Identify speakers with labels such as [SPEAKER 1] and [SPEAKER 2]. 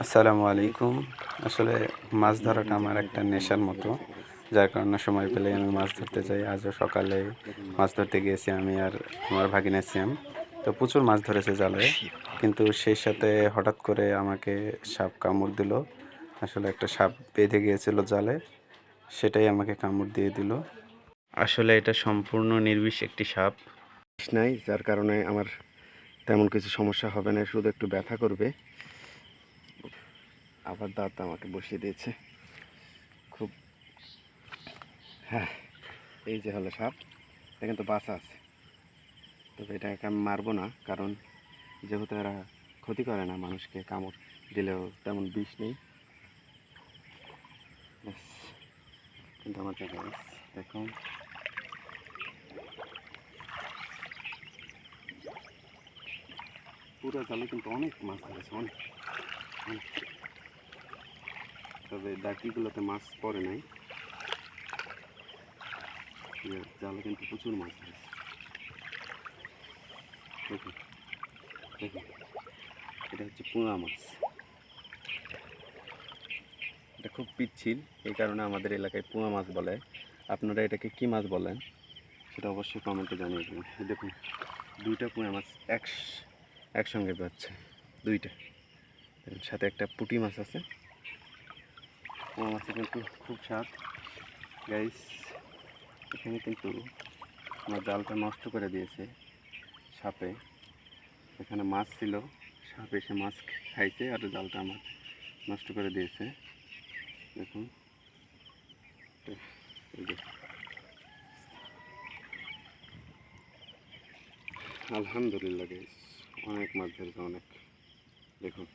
[SPEAKER 1] আসসালামু আলাইকুম। আসলে মাছ ধরাটা আমার একটা নেশার মতো যার কারণে সময় পেলে আমি মাছ ধরতে যাই। আজও সকালে মাছ ধরতে গিয়েছি আমি আর আমার ভাগিনা শ্যাম। তো প্রচুর মাছ ধরেছে জালে কিন্তু সেই সাথে হঠাৎ করে আমাকে সাপ কামড় দিল। আসলে একটা সাপ বেঁধে গিয়েছিল জালে সেটাই আমাকে কামড় দিয়ে দিল। আসলে এটা সম্পূর্ণ নির্বিষ একটি সাপ।
[SPEAKER 2] নাই যার কারণে আমার তেমন কিছু সমস্যা হবে না শুধু একটু ব্যথা করবে। আবার দাঁত আমাকে বসিয়ে দিয়েছে খুব হ্যাঁ এই যে হলো সাপ এটা কিন্তু বাসা আছে তবে এটাকে আমি মারবো না, কারণ যেহেতু এরা ক্ষতি করে না মানুষকে, কামড় দিলেও তেমন বিষ নেই। কিন্তু আমার দেখুন পুরো জালে কিন্তু অনেক মাছ ধরেছে, অনেক অনেক। তবে ডাকিগুলোতে মাছ পড়ে নাই। ইয়ে, জালে কিন্তু প্রচুর মাছ ধরেছে দেখুন এটা হচ্ছে পোঙা মাছ। এটা খুব পিচ্ছিল এই কারণে আমাদের এলাকায় পোঙা মাছ বলে। আপনারা এটাকে কি মাছ বলেন? সেটা অবশ্যই কমেন্টে জানিয়ে দেবেন। দেখুন দুইটা পোঙা মাছ এক একসঙ্গে পাচ্ছে দুইটা। সাথে একটা পুটি মাছ আছে। পোঙা মাছের কিন্তু খুব স্বাদ। গাইস এখানে কিন্তু আমার জালটা নষ্ট করে দিয়েছে সাপে। এখানে মাছ ছিল, সাপে এসে মাছ খাইছে আর জালটা আমার নষ্ট করে দিয়েছে। দেখুন। আলহামদুলিল্লাহ গাইস অনেক মাছ ধরেছে, অনেক। দেখুন।